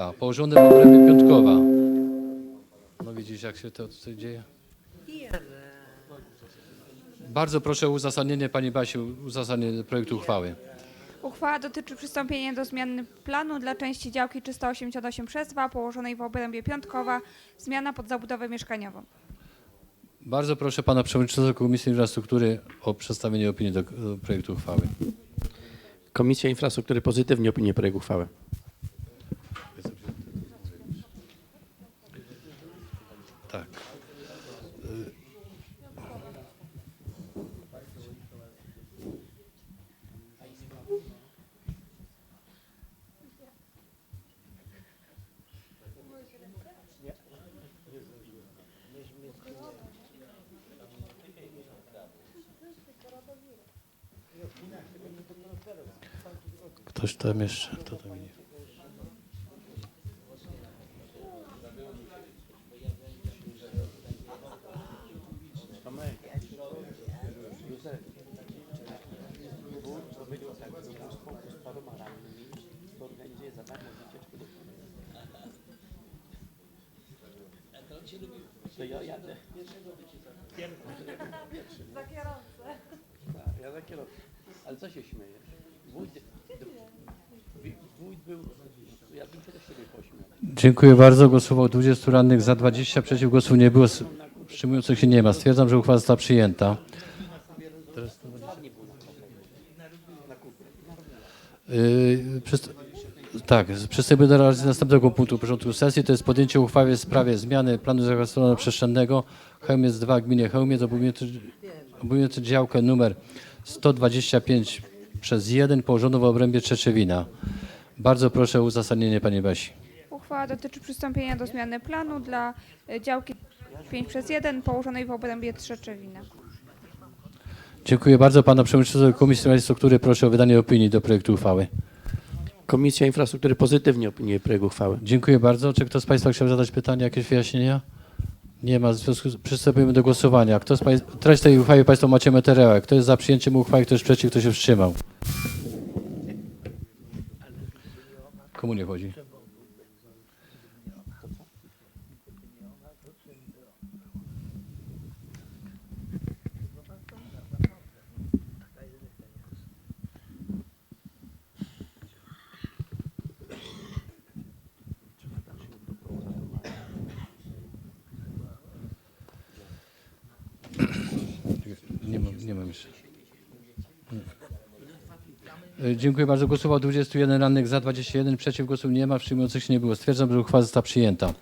A, położony w obrębie Piątkowa. No widzisz, jak się to tutaj dzieje? Bardzo proszę o uzasadnienie, Pani Basiu, uzasadnienie projektu uchwały. Uchwała dotyczy przystąpienia do zmiany planu dla części działki 388 przez 2 położonej w obrębie Piątkowa. Zmiana pod zabudowę mieszkaniową. Bardzo proszę Pana Przewodniczącego Komisji Infrastruktury o przedstawienie opinii do, do projektu uchwały. Komisja Infrastruktury pozytywnie opiniuje projekt uchwały. Ktoś tam jeszcze? Kto tam nie? To ja jadę. Za kierowcę. Ja za kierowcę. Ale co się śmiejesz? Wójt, wójt był, ja bym się do siebie pośmiał. Dziękuję bardzo. Głosowało 20 radnych za 20, przeciw głosów nie było, wstrzymujących się nie ma. Stwierdzam, że uchwała została przyjęta. Yy, przyst- tak, przystępujemy do realizacji następnego punktu porządku sesji. To jest podjęcie uchwały w sprawie zmiany planu zagospodarowania przestrzennego Chełmiec 2 w gminie Chełmiec obejmujący, działkę numer 125 przez 1 położoną w obrębie Trzeczewina. Bardzo proszę o uzasadnienie Pani Basi. Uchwała dotyczy przystąpienia do zmiany planu dla y, działki 5 przez 1 położonej w obrębie Trzeczewina. Dziękuję bardzo. Pana Przewodniczącego Komisji Infrastruktury proszę o wydanie opinii do projektu uchwały. Komisja Infrastruktury pozytywnie opiniuje projekt uchwały. Dziękuję bardzo. Czy ktoś z Państwa chciał zadać pytanie, jakieś wyjaśnienia? Nie ma. W związku z przystępujemy do głosowania. Kto z Państwa, treść tej uchwały Państwo macie materiałek. Kto jest za przyjęciem uchwały, kto jest przeciw, kto się wstrzymał? Komu nie chodzi? Nie mam, nie mam jeszcze. E, Dziękuję bardzo. Głosowało 21 radnych za 21, przeciw głosów nie ma, wstrzymujących się nie było. Stwierdzam, że uchwała została przyjęta.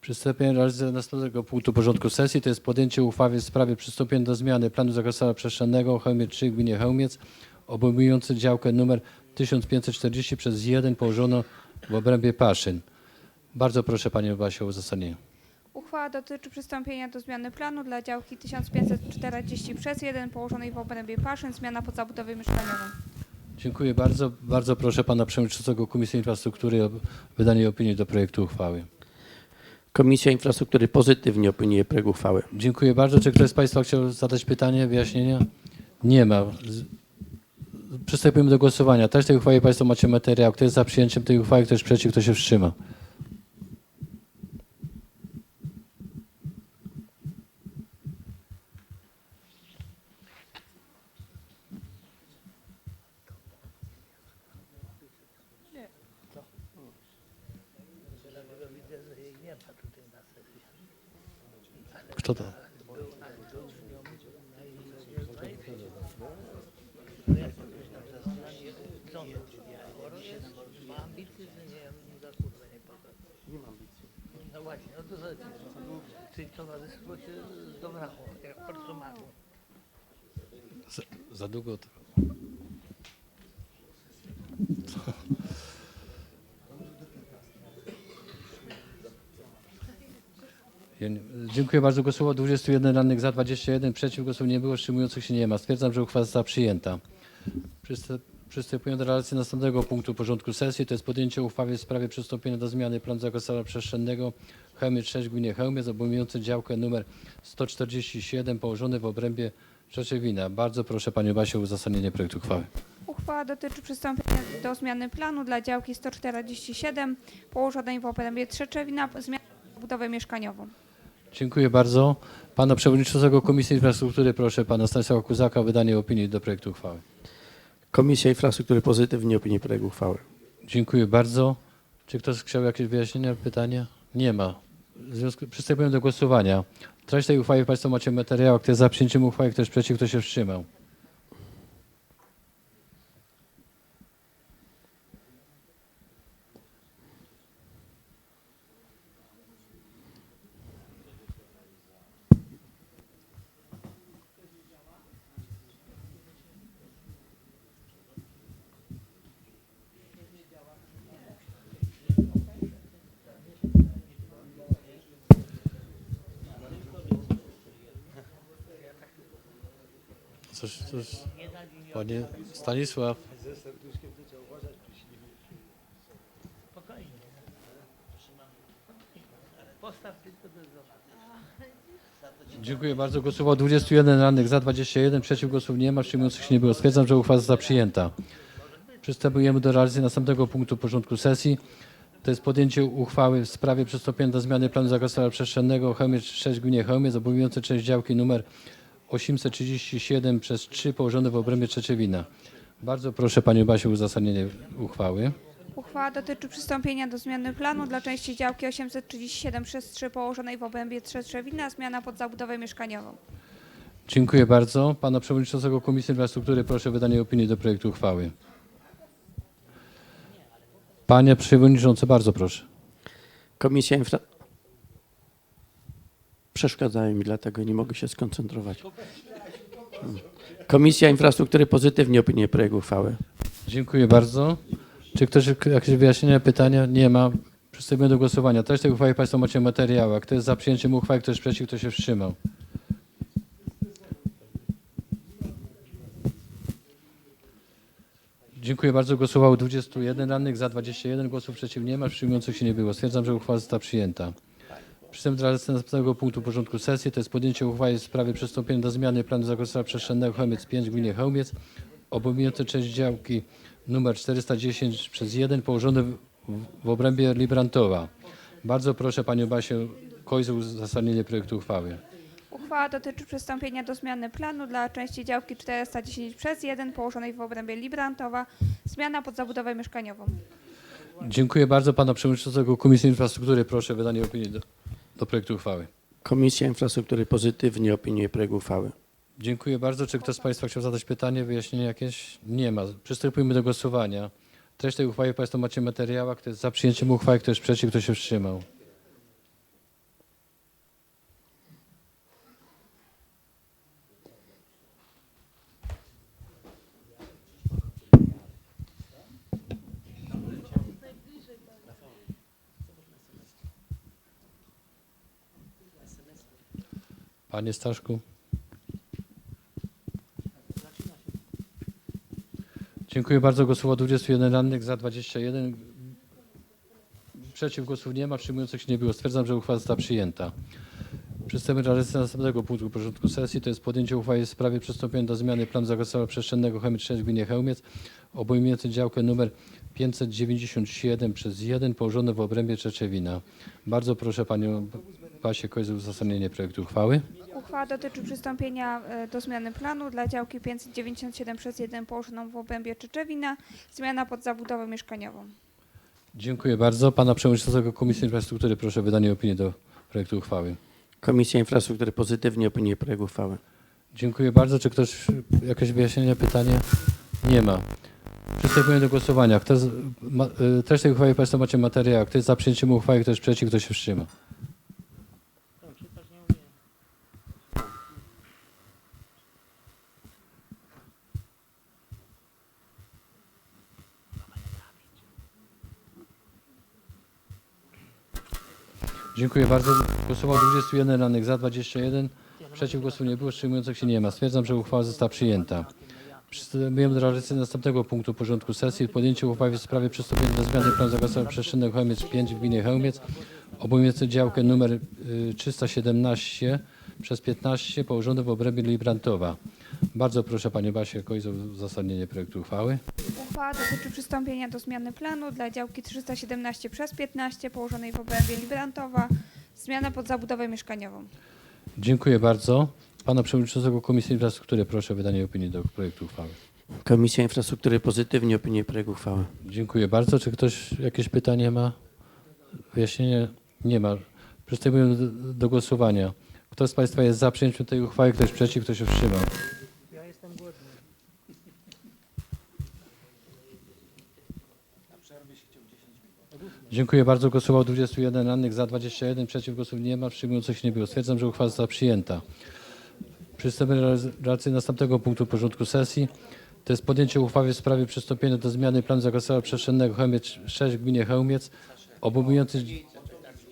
Przystępujemy do następnego punktu porządku sesji. To jest podjęcie uchwały w sprawie przystąpienia do zmiany planu zagospodarowania przestrzennego Chełmiec 3 w gminie Chełmiec obejmujący działkę numer 1540 przez 1 położoną w obrębie Paszyn. Bardzo proszę Panią Basię o uzasadnienie. Uchwała dotyczy przystąpienia do zmiany planu dla działki 1540 przez 1 położonej w obrębie Paszyn. Zmiana pod zabudowę mieszkaniową. Dziękuję bardzo. Bardzo proszę Pana Przewodniczącego Komisji Infrastruktury o wydanie opinii do projektu uchwały. Komisja Infrastruktury pozytywnie opiniuje projekt uchwały. Dziękuję bardzo. Czy ktoś z Państwa chciał zadać pytanie, wyjaśnienia? Nie ma. Z- Przystępujemy do głosowania. Też tej uchwały Państwo macie materiał. Kto jest za przyjęciem tej uchwały, kto jest przeciw, kto się wstrzyma? Kto to? Właśnie, no to czyli towarzystwo się zdobrało, jak personalnie. Za, za długo to. Dziękuję bardzo. Głosowało 21 radnych za 21, przeciw głosów nie było, wstrzymujących się nie ma. Stwierdzam, że uchwała została przyjęta. Przystępując do realizacji następnego punktu porządku sesji, to jest podjęcie uchwały w sprawie przystąpienia do zmiany planu zagospodarowania przestrzennego Chełmiec 6 w gminie Chełmiec obejmujący działkę numer 147 położony w obrębie Rzeczewina. Bardzo proszę Panią Basię o uzasadnienie projektu uchwały. Uchwała dotyczy przystąpienia do zmiany planu dla działki 147 położonej w obrębie Trzeczewina, zmiany budowę mieszkaniową. Dziękuję bardzo. Pana Przewodniczącego Komisji Infrastruktury proszę Pana Stanisława Kuzaka o wydanie opinii do projektu uchwały. Komisja Infrastruktury pozytywnie opiniuje projekt uchwały. Dziękuję bardzo. Czy ktoś chciał jakieś wyjaśnienia, pytania? Nie ma. W związku przystępujemy do głosowania. Treść tej uchwały Państwo macie w materiałach. Kto jest za przyjęciem uchwały, kto jest przeciw, kto się wstrzymał. Coś, coś. Panie Stanisław. Dziękuję bardzo. Głosowało 21 radnych za 21, przeciw głosów nie ma, wstrzymujących się nie było. Stwierdzam, że uchwała została przyjęta. Przystępujemy do realizacji następnego punktu porządku sesji. To jest podjęcie uchwały w sprawie przystąpienia do zmiany planu zagospodarowania przestrzennego Chełmiec 6 w gminie Chełmiec, obejmującej część działki numer 837 przez 3 położone w obrębie Trzeciewina. Bardzo proszę Panią Basię o uzasadnienie uchwały. Uchwała dotyczy przystąpienia do zmiany planu dla części działki 837 przez 3 położonej w obrębie Trzeczewina, zmiana pod zabudowę mieszkaniową. Dziękuję bardzo. Pana Przewodniczącego Komisji Infrastruktury proszę o wydanie opinii do projektu uchwały. Panie Przewodniczący, bardzo proszę. Komisja Infra... Przeszkadzają mi, dlatego nie mogę się skoncentrować. Komisja Infrastruktury pozytywnie opiniuje projekt uchwały. Dziękuję bardzo. Czy ktoś jakieś wyjaśnienia, pytania? Nie ma. Przystępujemy do głosowania. Treść tej uchwały Państwo macie w. Kto jest za przyjęciem uchwały, kto jest przeciw, kto się wstrzymał? Dziękuję bardzo. Głosowało 21 radnych, za 21 głosów przeciw nie ma, wstrzymujących się nie było. Stwierdzam, że uchwała została przyjęta. Przystęp do następnego punktu porządku sesji to jest podjęcie uchwały w sprawie przystąpienia do zmiany planu zagospodarowania przestrzennego Chełmiec 5 w gminie Chełmiec obejmujące część działki numer 410 przez 1 położone w, w obrębie Librantowa. Bardzo proszę Panią Basię Kojzu o uzasadnienie projektu uchwały. Uchwała dotyczy przystąpienia do zmiany planu dla części działki 410 przez 1 położonej w obrębie Librantowa, zmiana pod zabudowę mieszkaniową. Dziękuję bardzo Pana Przewodniczącego Komisji Infrastruktury. Proszę o wydanie opinii do, do projektu uchwały. Komisja Infrastruktury pozytywnie opiniuje projekt uchwały. Dziękuję bardzo. Czy ktoś z Państwa chciał zadać pytanie, wyjaśnienie jakieś? Nie ma. Przystępujemy do głosowania. Treść tej uchwały Państwo macie w materiałach. Kto jest za przyjęciem uchwały, kto jest przeciw, kto się wstrzymał? Panie Staszku. Dziękuję bardzo. Głosowało 21 radnych, za 21. Przeciw głosów nie ma, wstrzymujących się nie było. Stwierdzam, że uchwała została przyjęta. Przystępujemy do realizacji następnego punktu porządku sesji. To jest podjęcie uchwały w sprawie przystąpienia do zmiany planu zagospodarowania 6 w gminie Chełmiec, obejmujący działkę numer 597 przez 1 położone w obrębie Czeczewina. Bardzo proszę Panią Kojzu o uzasadnienie projektu uchwały. Uchwała dotyczy przystąpienia e, do zmiany planu dla działki 597 przez 1 położoną w obrębie Czeczewina, zmiana pod zabudowę mieszkaniową. Dziękuję bardzo. Pana Przewodniczącego Komisji Infrastruktury proszę o wydanie opinii do projektu uchwały. Komisja Infrastruktury pozytywnie opiniuje projekt uchwały. Dziękuję bardzo. Czy ktoś jakieś wyjaśnienia, pytanie? Nie ma. Przystępujemy do głosowania. Kto z, ma, y, treść tej uchwały Państwo macie materiał. Kto jest za przyjęciem uchwały, kto jest przeciw, kto się wstrzyma? Dziękuję bardzo. Głosowało 21 radnych za 21. Przeciw głosu nie było, wstrzymujących się nie ma. Stwierdzam, że uchwała została przyjęta. Przystępujemy do realizacji następnego punktu porządku sesji. Podjęcie uchwały w sprawie przystąpienia do zmiany planu zagospodarowania przestrzennego Chełmiec 5 w gminie Chełmiec, obejmujący działkę y, 317 przez 15 położone w obrębie Librantowa. Bardzo proszę Panią Basię Kojzo o uzasadnienie projektu uchwały. Uchwała dotyczy przystąpienia do zmiany planu dla działki 317 przez 15 położonej w obrębie Librantowa. Zmiana pod zabudowę mieszkaniową. Dziękuję bardzo. Pana Przewodniczącego Komisji Infrastruktury proszę o wydanie opinii do projektu uchwały. Komisja Infrastruktury pozytywnie opiniuje projekt uchwały. Dziękuję bardzo. Czy ktoś jakieś pytanie ma? Wyjaśnienie? Nie ma. Przystępujemy do, do głosowania. Kto z Państwa jest za przyjęciem tej uchwały, kto jest przeciw, kto się wstrzymał? Dziękuję bardzo. Głosował 21 radnych, za 21, przeciw głosów nie ma, wstrzymujących się nie było. Stwierdzam, że uchwała została przyjęta. Przystępujemy do realizacji następnego punktu porządku sesji. To jest podjęcie uchwały w sprawie przystąpienia do zmiany planu zagospodarowania przestrzennego Chełmiec 6 w gminie Chełmiec, obejmujący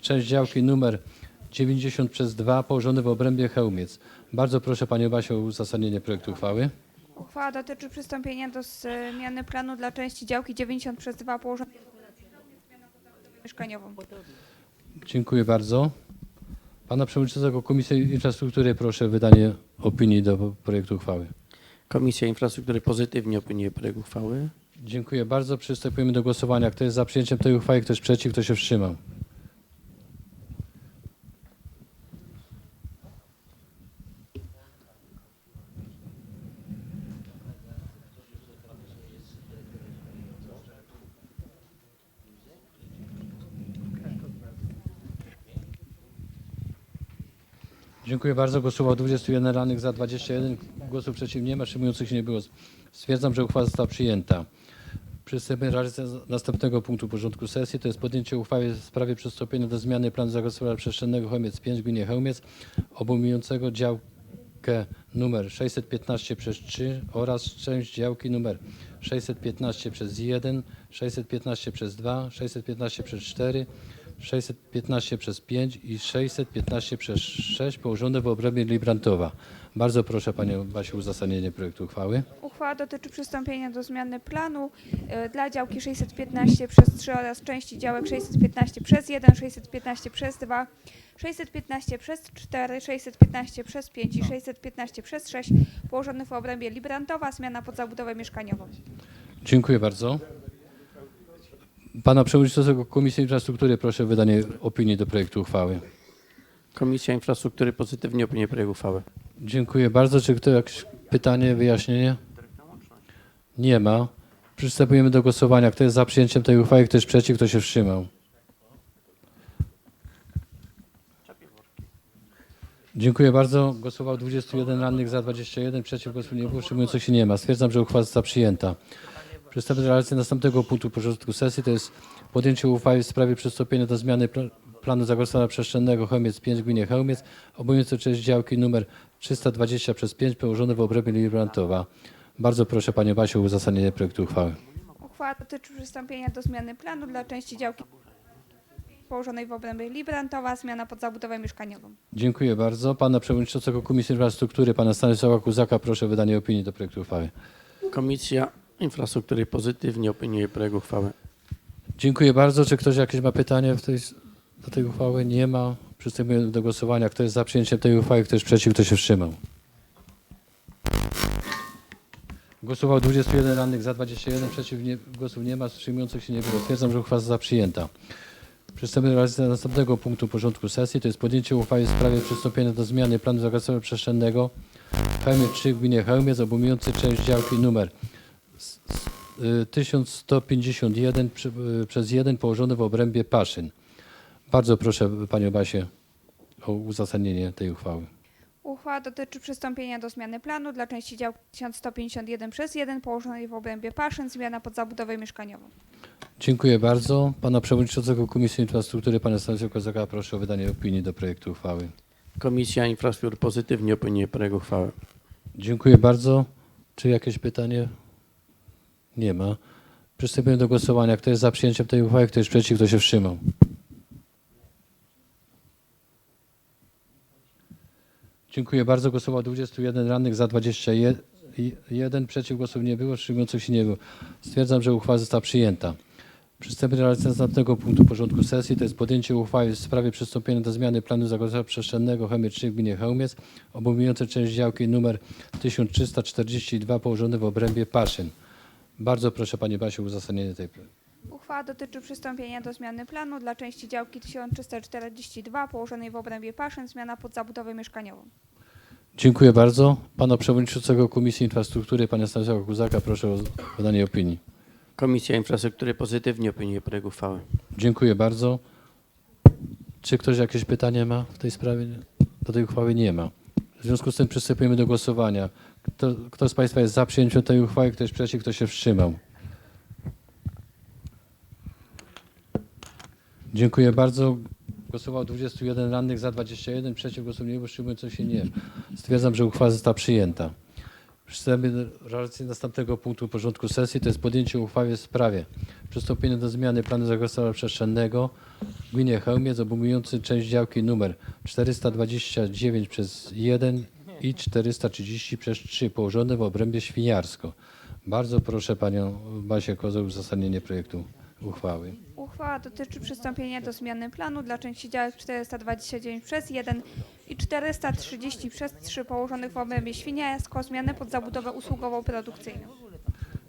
część działki numer 90 przez 2 położony w obrębie Chełmiec. Bardzo proszę Panią Basię o uzasadnienie projektu uchwały. Uchwała dotyczy przystąpienia do zmiany planu dla części działki 90 przez 2 położonej mieszkaniową. Dziękuję bardzo. Pana Przewodniczącego Komisji Infrastruktury proszę o wydanie opinii do projektu uchwały. Komisja Infrastruktury pozytywnie opiniuje projekt uchwały. Dziękuję bardzo. Przystępujemy do głosowania. Kto jest za przyjęciem tej uchwały, kto jest przeciw, kto się wstrzymał? Dziękuję bardzo. Głosował 21 radnych za 21. Głosów przeciw nie ma, wstrzymujących się nie było. Stwierdzam, że uchwała została przyjęta. Przystępujemy do następnego punktu porządku sesji. To jest podjęcie uchwały w sprawie przystąpienia do zmiany planu zagospodarowania przestrzennego Chełmiec 5 w gminie Chełmiec obejmującego działkę numer 615 przez 3 oraz część działki numer 615 przez 1, 615 przez 2, 615 przez 4, 615 przez 5 i 615 przez 6 położone w obrębie Librantowa. Bardzo proszę Panią Basiu o uzasadnienie projektu uchwały. Uchwała dotyczy przystąpienia do zmiany planu e, dla działki 615 przez 3 oraz części działek 615 przez 1, 615 przez 2, 615 przez 4, 615 przez 5 i 615 przez 6 położonych w obrębie Librantowa. Zmiana pod zabudowę mieszkaniową. Dziękuję bardzo. Pana Przewodniczącego Komisji Infrastruktury proszę o wydanie opinii do projektu uchwały. Komisja Infrastruktury pozytywnie opiniuje projekt uchwały. Dziękuję bardzo. Czy ktoś jakieś pytanie, wyjaśnienie? Nie ma. Przystępujemy do głosowania. Kto jest za przyjęciem tej uchwały, kto jest przeciw, kto się wstrzymał? Dziękuję bardzo. Głosował 21 radnych za 21, przeciw głosów nie było, wstrzymujących się nie ma. Stwierdzam, że uchwała została przyjęta. Przystępujemy do realizacji następnego punktu porządku sesji, to jest podjęcie uchwały w sprawie przystąpienia do zmiany pla- planu zagospodarowania przestrzennego Chełmiec 5 w gminie Chełmiec, obejmujący część działki numer 320 przez 5 położone w obrębie Librantowa. Bardzo proszę Panią Basiu o uzasadnienie projektu uchwały. Uchwała dotyczy przystąpienia do zmiany planu dla części działki położonej w obrębie Librantowa. Zmiana pod zabudowę mieszkaniową. Dziękuję bardzo. Pana Przewodniczącego Komisji Infrastruktury, Pana Stanisława Kuzaka, proszę o wydanie opinii do projektu uchwały. Komisja Infrastruktury pozytywnie opiniuje projekt uchwały. Dziękuję bardzo. Czy ktoś jakieś ma pytanie w tej, do tej uchwały? Nie ma. Przystępujemy do głosowania. Kto jest za przyjęciem tej uchwały, kto jest przeciw, kto się wstrzymał? Głosował 21 radnych za 21, przeciw nie, głosów nie ma, wstrzymujących się nie było. Stwierdzam, że uchwała została przyjęta. Przystępujemy do następnego punktu porządku sesji, to jest podjęcie uchwały w sprawie przystąpienia do zmiany planu zagospodarowania przestrzennego Chełmiec 3 w gminie Chełmiec, obejmujący część działki numer 1151 przy- y, przez 1 położony w obrębie Paszyn. Bardzo proszę Panią Basię o uzasadnienie tej uchwały. Uchwała dotyczy przystąpienia do zmiany planu dla części działki 1151 przez 1 położonej w obrębie Paszyn. Zmiana pod zabudowę mieszkaniową. Dziękuję bardzo. Pana Przewodniczącego Komisji Infrastruktury, Pana Stanisława Kozaka, proszę o wydanie opinii do projektu uchwały. Komisja Infrastruktury pozytywnie opiniuje projekt uchwały. Dziękuję bardzo. Czy jakieś pytanie? Nie ma. Przystępujemy do głosowania. Kto jest za przyjęciem tej uchwały, kto jest przeciw, kto się wstrzymał? Dziękuję bardzo. Głosował 21 radnych za 21, przeciw głosów nie było, wstrzymujących się nie było. Stwierdzam, że uchwała została przyjęta. Przystępujemy do następnego punktu porządku sesji, to jest podjęcie uchwały w sprawie przystąpienia do zmiany planu zagospodarowania przestrzennego Chełmie 3 w gminie Chełmiec, obejmujące część działki nr 1342 położone w obrębie Paszyn. Bardzo proszę Panie Basiu o uzasadnienie tej Uchwała dotyczy przystąpienia do zmiany planu dla części działki 1342 położonej w obrębie Paszyn, zmiana pod zabudowę mieszkaniową. Dziękuję bardzo. Pana Przewodniczącego Komisji Infrastruktury, Pana Stanisława Kuzaka, proszę o podanie opinii. Komisja Infrastruktury pozytywnie opiniuje projekt uchwały. Dziękuję bardzo. Czy ktoś jakieś pytanie ma w tej sprawie? Do tej uchwały nie ma. W związku z tym przystępujemy do głosowania. Kto, kto z Państwa jest za przyjęciem tej uchwały, kto jest przeciw, kto się wstrzymał? Dziękuję bardzo. Głosowało 21 radnych, za 21, przeciw głosu nie było, wstrzymujących się nie. Stwierdzam, że uchwała została przyjęta. Przystępujemy do realizacji następnego punktu porządku sesji, to jest podjęcie uchwały w sprawie przystąpienia do zmiany planu zagospodarowania przestrzennego w gminie Chełmiec obejmujący część działki numer 429 przez 1 i 430 przez 3 położone w obrębie Świniarsko. Bardzo proszę Panią Basię Kozę o uzasadnienie projektu uchwały. Uchwała dotyczy przystąpienia do zmiany planu dla części działek 429 przez 1 i 430 przez 3 położonych w obrębie Świniarsko, zmiany pod zabudowę usługową produkcyjną.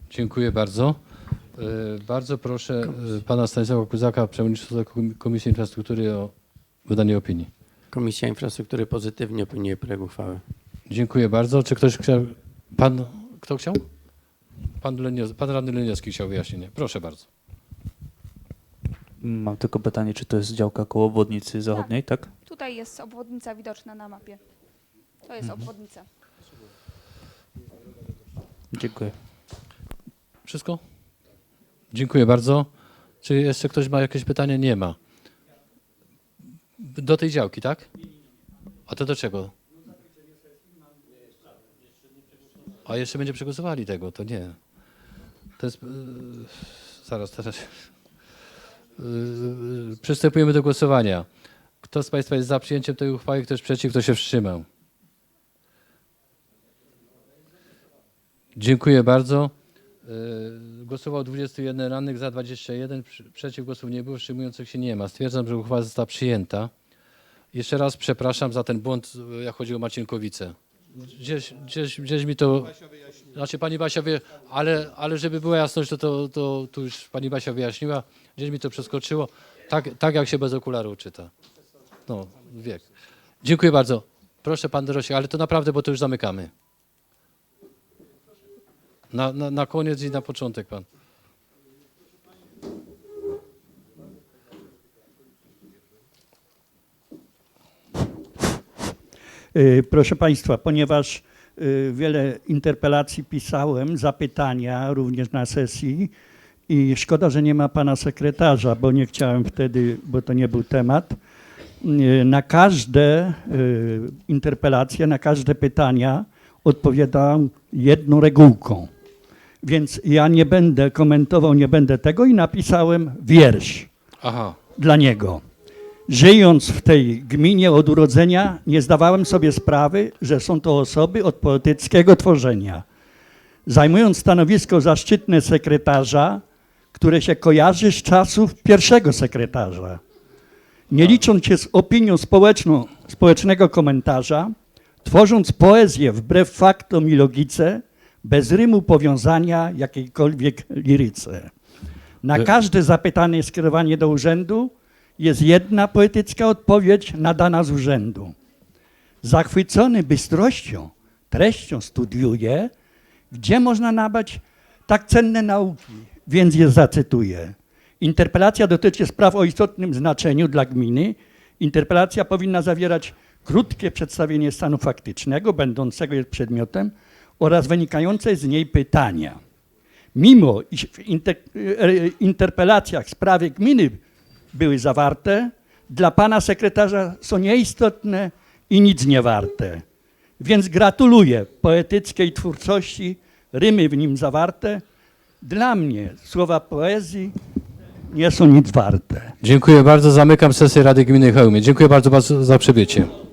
Dziękuję bardzo. E, Bardzo proszę e, Pana Stanisława Kuzaka, Przewodniczącego Komi- Komisji Infrastruktury o wydanie opinii. Komisja Infrastruktury pozytywnie opiniuje projekt uchwały. Dziękuję bardzo. Czy ktoś chciał... Pan... Kto chciał? Pan, Lenios... Pan radny Leniowski chciał wyjaśnienie. Proszę bardzo. Mam tylko pytanie, czy to jest działka koło obwodnicy zachodniej, tak? Tutaj jest obwodnica widoczna na mapie. To jest obwodnica. Dziękuję. Wszystko? Dziękuję bardzo. Czy jeszcze ktoś ma jakieś pytanie? Nie ma. Do tej działki, tak? A to do czego? A jeszcze będzie przegłosowali tego, to nie. To jest. Yy, zaraz, teraz. Yy, przystępujemy do głosowania. Kto z Państwa jest za przyjęciem tej uchwały, kto jest przeciw, kto się wstrzymał? Dziękuję bardzo. Yy, Głosował 21 rannych, za 21, przy- przeciw głosów nie było, wstrzymujących się nie ma. Stwierdzam, że uchwała została przyjęta. Jeszcze raz przepraszam za ten błąd, yy, jak chodzi o Marcinkowice. Gdzieś, gdzieś, gdzieś mi to... Znaczy pani Basia wie, ale, ale żeby była jasność, to, to, to tu już pani Basia wyjaśniła. Gdzieś mi to przeskoczyło. Tak, tak jak się bez okularów czyta. No, wiek. Dziękuję bardzo. Proszę pan Dorosiek, ale to naprawdę, bo to już zamykamy. Na, na, na koniec i na początek pan. Proszę Państwa, ponieważ y, wiele interpelacji pisałem, zapytania również na sesji i szkoda, że nie ma pana sekretarza, bo nie chciałem wtedy, bo to nie był temat. Y, Na każde y, interpelacje, na każde pytania odpowiadam jedną regułką. Więc ja nie będę komentował, nie będę tego i napisałem wiersz Aha. dla niego. Żyjąc w tej gminie od urodzenia, nie zdawałem sobie sprawy, że są to osoby od poetyckiego tworzenia. Zajmując stanowisko zaszczytne sekretarza, które się kojarzy z czasów pierwszego sekretarza. Nie licząc się z opinią społeczną, społecznego komentarza, tworząc poezję wbrew faktom i logice, bez rymu powiązania jakiejkolwiek liryce. Na E- każde zapytanie skierowanie do urzędu jest jedna poetycka odpowiedź nadana z urzędu. Zachwycony bystrością, treścią studiuję, gdzie można nabrać tak cenne nauki, więc je zacytuję. Interpelacja dotyczy spraw o istotnym znaczeniu dla gminy. Interpelacja powinna zawierać krótkie przedstawienie stanu faktycznego, będącego jest przedmiotem, oraz wynikające z niej pytania. Mimo iż w inter, e, interpelacjach w sprawie gminy były zawarte, dla pana sekretarza są nieistotne i nic nie warte. Więc gratuluję poetyckiej twórczości, rymy w nim zawarte. Dla mnie słowa poezji nie są nic warte. Dziękuję bardzo. Zamykam sesję Rady Gminy Chełmie. Dziękuję bardzo, bardzo za przybycie.